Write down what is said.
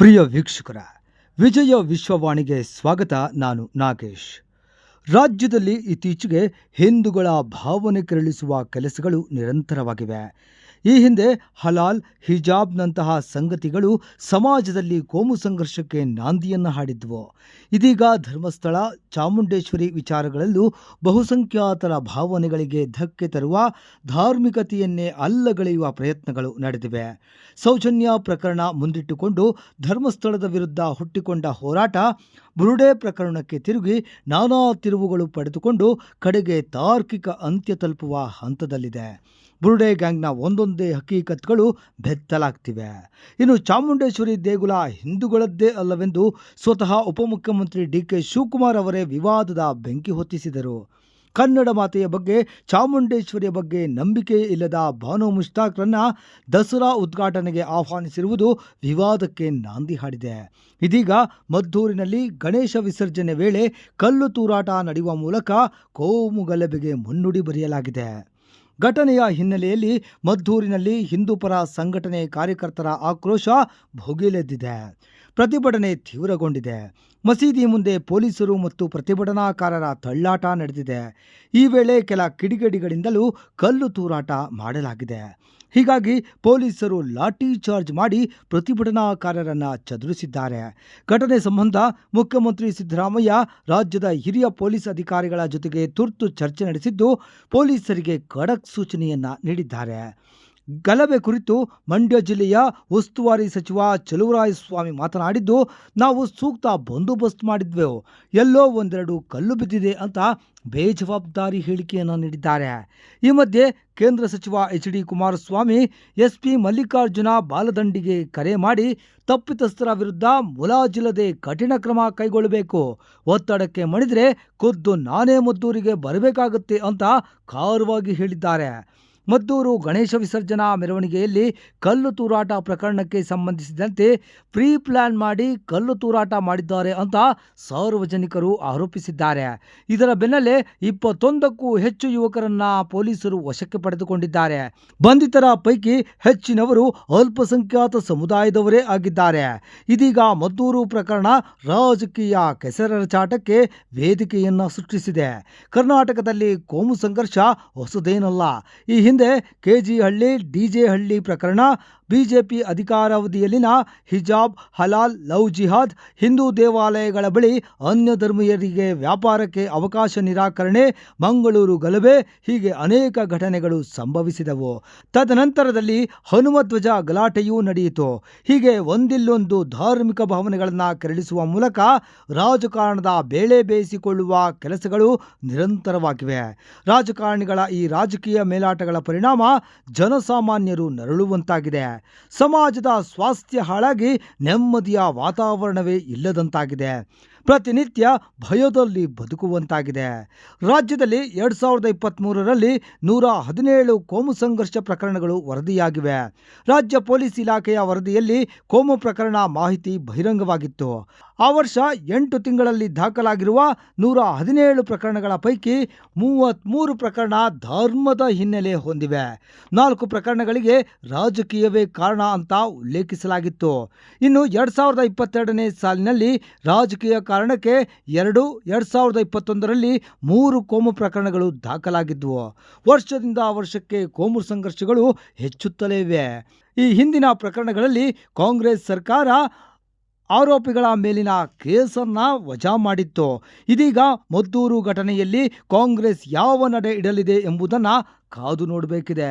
ಪ್ರಿಯ ವೀಕ್ಷಕರ ವಿಜಯ ವಿಶ್ವವಾಣಿಗೆ ಸ್ವಾಗತ ನಾನು ನಾಗೇಶ್. ರಾಜ್ಯದಲ್ಲಿ ಇತ್ತೀಚೆಗೆ ಹಿಂದೂಗಳ ಭಾವನೆ ಕೆರಳಿಸುವ ಕೆಲಸಗಳು ನಿರಂತರವಾಗಿವೆ. ಈ ಹಿಂದೆ ಹಲಾಲ್, ಹಿಜಾಬ್ನಂತಹ ಸಂಗತಿಗಳು ಸಮಾಜದಲ್ಲಿ ಕೋಮು ಸಂಘರ್ಷಕ್ಕೆ ನಾಂದಿಯನ್ನು ಹಾಡಿದ್ವು. ಇದೀಗ ಧರ್ಮಸ್ಥಳ, ಚಾಮುಂಡೇಶ್ವರಿ ವಿಚಾರಗಳಲ್ಲೂ ಬಹುಸಂಖ್ಯಾತರ ಭಾವನೆಗಳಿಗೆ ಧಕ್ಕೆ ತರುವ ಧಾರ್ಮಿಕತೆಯನ್ನೇ ಅಲ್ಲಗಳೆಯುವ ಪ್ರಯತ್ನಗಳು ನಡೆದಿವೆ. ಸೌಜನ್ಯ ಪ್ರಕರಣ ಮುಂದಿಟ್ಟುಕೊಂಡು ಧರ್ಮಸ್ಥಳದ ವಿರುದ್ಧ ಹುಟ್ಟಿಕೊಂಡ ಹೋರಾಟ ಬುರುಡೆ ಪ್ರಕರಣಕ್ಕೆ ತಿರುಗಿ ನಾನಾ ತಿರುವುಗಳು ಪಡೆದುಕೊಂಡು ಕಡೆಗೆ ತಾರ್ಕಿಕ ಅಂತ್ಯ ತಲುಪುವ ಹಂತದಲ್ಲಿದೆ. ಬುರುಡೆ ಗ್ಯಾಂಗ್ನ ಒಂದೊಂದೇ ಹಕೀಕತ್ಗಳು ಬೆತ್ತಲಾಗ್ತಿವೆ. ಇನ್ನು ಚಾಮುಂಡೇಶ್ವರಿ ದೇಗುಲ ಹಿಂದೂಗಳದ್ದೇ ಅಲ್ಲವೆಂದು ಸ್ವತಃ ಉಪಮುಖ್ಯಮಂತ್ರಿ ಡಿ ಕೆ ಶಿವಕುಮಾರ್ ಅವರೇ ವಿವಾದದ ಬೆಂಕಿ ಹೊತ್ತಿಸಿದರು. ಕನ್ನಡ ಮಾತೆಯ ಬಗ್ಗೆ, ಚಾಮುಂಡೇಶ್ವರಿಯ ಬಗ್ಗೆ ನಂಬಿಕೆ ಇಲ್ಲದ ಭಾನು ಮುಷ್ತಾಕ್ರನ್ನ ದಸರಾ ಉದ್ಘಾಟನೆಗೆ ಆಹ್ವಾನಿಸಿರುವುದು ವಿವಾದಕ್ಕೆ ನಾಂದಿ ಹಾಡಿದೆ. ಇದೀಗ ಮದ್ದೂರಿನಲ್ಲಿ ಗಣೇಶ ವಿಸರ್ಜನೆ ವೇಳೆ ಕಲ್ಲು ತೂರಾಟ ನಡೆಯುವ ಮೂಲಕ ಕೋಮು ಗಲಭೆಗೆ ಮುನ್ನುಡಿ ಬರೆಯಲಾಗಿದೆ. ಘಟನೆಯ ಹಿನ್ನೆಲೆಯಲ್ಲಿ ಮದ್ದೂರಿನಲ್ಲಿ ಹಿಂದೂಪರ ಸಂಘಟನೆ ಕಾರ್ಯಕರ್ತರ ಆಕ್ರೋಶ ಭುಗಿಲೆದ್ದಿದೆ. ಪ್ರತಿಭಟನೆ ತೀವ್ರಗೊಂಡಿದೆ. ಮಸೀದಿ ಮುಂದೆ ಪೊಲೀಸರು ಮತ್ತು ಪ್ರತಿಭಟನಾಕಾರರ ತಳ್ಳಾಟ ನಡೆದಿದೆ. ಈ ವೇಳೆ ಕೆಲ ಕಿಡಿಗೇಡಿಗಳಿಂದಲೂ ಕಲ್ಲು ತೂರಾಟ ಮಾಡಲಾಗಿದೆ. ಹೀಗಾಗಿ ಪೊಲೀಸರು ಲಾಠಿ ಚಾರ್ಜ್ ಮಾಡಿ ಪ್ರತಿಭಟನಾಕಾರರನ್ನು ಚದುರಿಸಿದ್ದಾರೆ. ಘಟನೆ ಸಂಬಂಧ ಮುಖ್ಯಮಂತ್ರಿ ಸಿದ್ದರಾಮಯ್ಯ ರಾಜ್ಯದ ಹಿರಿಯ ಪೊಲೀಸ್ ಅಧಿಕಾರಿಗಳ ಜೊತೆಗೆ ತುರ್ತು ಚರ್ಚೆ ನಡೆಸಿದ್ದು ಪೊಲೀಸರಿಗೆ ಖಡಕ್ ಸೂಚನೆಯನ್ನ ನೀಡಿದ್ದಾರೆ. ಗಲಭೆ ಕುರಿತು ಮಂಡ್ಯ ಜಿಲ್ಲೆಯ ಉಸ್ತುವಾರಿ ಸಚಿವ ಚಲುವರಾಯಸ್ವಾಮಿ ಮಾತನಾಡಿದ್ದು, ನಾವು ಸೂಕ್ತ ಬಂದೋಬಸ್ತ್ ಮಾಡಿದ್ವೆವು ಎಲ್ಲೋ ಒಂದೆರಡು ಕಲ್ಲು ಬಿದ್ದಿದೆ ಅಂತ ಬೇಜವಾಬ್ದಾರಿ ಹೇಳಿಕೆಯನ್ನು ನೀಡಿದ್ದಾರೆ. ಈ ಮಧ್ಯೆ ಕೇಂದ್ರ ಸಚಿವ H D Kumaraswamy, SP Mallikarjuna ಬಾಲದಂಡಿಗೆ ಕರೆ ಮಾಡಿ ತಪ್ಪಿತಸ್ಥರ ವಿರುದ್ಧ ಮುಲಾಜಿಲ್ಲದೆ ಕಠಿಣ ಕ್ರಮ ಕೈಗೊಳ್ಳಬೇಕು, ಒತ್ತಡಕ್ಕೆ ಮಣಿದ್ರೆ ಖುದ್ದು ನಾನೇ ಮದ್ದೂರಿಗೆ ಬರಬೇಕಾಗುತ್ತೆ ಅಂತ ಖಾರವಾಗಿ ಹೇಳಿದ್ದಾರೆ. ಮದ್ದೂರು ಗಣೇಶ ವಿಸರ್ಜನಾ ಮೆರವಣಿಗೆಯಲ್ಲಿ ಕಲ್ಲು ತೂರಾಟ ಪ್ರಕರಣಕ್ಕೆ ಸಂಬಂಧಿಸಿದಂತೆ ಪ್ರೀ ಪ್ಲಾನ್ ಮಾಡಿ ಕಲ್ಲು ತೂರಾಟ ಮಾಡಿದ್ದಾರೆ ಅಂತ ಸಾರ್ವಜನಿಕರು ಆರೋಪಿಸಿದ್ದಾರೆ. ಇದರ ಬೆನ್ನಲ್ಲೇ ಇಪ್ಪತ್ತೊಂದಕ್ಕೂ ಹೆಚ್ಚು ಯುವಕರನ್ನ ಪೊಲೀಸರು ವಶಕ್ಕೆ ಪಡೆದುಕೊಂಡಿದ್ದಾರೆ. ಬಂಧಿತರ ಪೈಕಿ ಹೆಚ್ಚಿನವರು ಅಲ್ಪಸಂಖ್ಯಾತ ಸಮುದಾಯದವರೇ ಆಗಿದ್ದಾರೆ. ಇದೀಗ ಮದ್ದೂರು ಪ್ರಕರಣ ರಾಜಕೀಯ ಕೆಸರಚಾಟಕ್ಕೆ ವೇದಿಕೆಯನ್ನ ಸೃಷ್ಟಿಸಿದೆ. ಕರ್ನಾಟಕದಲ್ಲಿ ಕೋಮು ಸಂಘರ್ಷ ಹೊಸದೇನಲ್ಲ. ಈ ಹಿಂದೆ ಕೆಜಿಹಳ್ಳಿ ಡಿಜೆ ಹಳ್ಳಿ ಪ್ರಕರಣ ಬಿಜೆಪಿ ಅಧಿಕಾರಾವಧಿಯಲ್ಲಿನ ಹಿಜಾಬ್, ಹಲಾಲ್, ಲವ್ ಜಿಹಾದ್, ಹಿಂದೂ ದೇವಾಲಯಗಳ ಬಳಿ ಅನ್ಯ ಧರ್ಮೀಯರಿಗೆ ವ್ಯಾಪಾರಕ್ಕೆ ಅವಕಾಶ ನಿರಾಕರಣೆ, ಮಂಗಳೂರು ಗಲಭೆ, ಹೀಗೆ ಅನೇಕ ಘಟನೆಗಳು ಸಂಭವಿಸಿದವು. ತದನಂತರದಲ್ಲಿ ಹನುಮಧ್ವಜ ಗಲಾಟೆಯೂ ನಡೆಯಿತು. ಹೀಗೆ ಒಂದಿಲ್ಲೊಂದು ಧಾರ್ಮಿಕ ಭಾವನೆಗಳನ್ನು ಕೆರಳಿಸುವ ಮೂಲಕ ರಾಜಕಾರಣದ ಬೇಳೆ ಬೇಯಿಸಿಕೊಳ್ಳುವ ಕೆಲಸಗಳು ನಿರಂತರವಾಗಿವೆ. ರಾಜಕಾರಣಿಗಳ ಈ ರಾಜಕೀಯ ಮೇಲಾಟಗಳ ಪರಿಣಾಮ ಜನಸಾಮಾನ್ಯರು ನರಳುವಂತಾಗಿದೆ. ಸಮಾಜದ ಸ್ವಾಸ್ಥ್ಯ ಹಾಳಾಗಿ ನೆಮ್ಮದಿಯ ವಾತಾವರಣವೇ ಇಲ್ಲದಂತಾಗಿದೆ. ಪ್ರತಿನಿತ್ಯ ಭಯದಲ್ಲಿ ಬದುಕುವಂತಾಗಿದೆ. ರಾಜ್ಯದಲ್ಲಿ ಎರಡು ಸಾವಿರದ ಇಪ್ಪತ್ತ್ಮೂರರಲ್ಲಿ ನೂರ ಹದಿನೇಳು ಕೋಮು ಸಂಘರ್ಷ ಪ್ರಕರಣಗಳು ವರದಿಯಾಗಿವೆ. ರಾಜ್ಯ ಪೊಲೀಸ್ ಇಲಾಖೆಯ ವರದಿಯಲ್ಲಿ ಕೋಮು ಪ್ರಕರಣ ಮಾಹಿತಿ ಬಹಿರಂಗವಾಗಿತ್ತು. ಆ ವರ್ಷ ಎಂಟು ತಿಂಗಳಲ್ಲಿ ದಾಖಲಾಗಿರುವ ನೂರ ಹದಿನೇಳು ಪ್ರಕರಣಗಳ ಪೈಕಿ ಮೂವತ್ತ್ಮೂರು ಪ್ರಕರಣ ಧರ್ಮದ ಹಿನ್ನೆಲೆ ಹೊಂದಿವೆ. ನಾಲ್ಕು ಪ್ರಕರಣಗಳಿಗೆ ರಾಜಕೀಯವೇ ಕಾರಣ ಅಂತ ಉಲ್ಲೇಖಿಸಲಾಗಿತ್ತು. ಇನ್ನು ಎರಡು ಸಾವಿರದ ಇಪ್ಪತ್ತೆರಡನೇ ಸಾಲಿನಲ್ಲಿ ರಾಜಕೀಯ ಕಾರಣಕ್ಕೆ ಎರಡು ಎರಡು ಸಾವಿರದ ಇಪ್ಪತ್ತೊಂದರಲ್ಲಿ ಮೂರು ಕೋಮು ಪ್ರಕರಣಗಳು ದಾಖಲಾಗಿದ್ದವು ವರ್ಷದಿಂದ ವರ್ಷಕ್ಕೆ ಕೋಮು ಸಂಘರ್ಷಗಳು ಹೆಚ್ಚುತ್ತಲೇ ಇವೆ. ಈ ಹಿಂದಿನ ಪ್ರಕರಣಗಳಲ್ಲಿ ಕಾಂಗ್ರೆಸ್ ಸರ್ಕಾರ ಆರೋಪಿಗಳ ಮೇಲಿನ ಕೇಸನ್ನ ವಜಾ ಮಾಡಿತ್ತು. ಇದೀಗ ಮದ್ದೂರು ಘಟನೆಯಲ್ಲಿ ಕಾಂಗ್ರೆಸ್ ಯಾವ ನಡೆ ಇಡಲಿದೆ ಎಂಬುದನ್ನು ಕಾದು ನೋಡಬೇಕಿದೆ.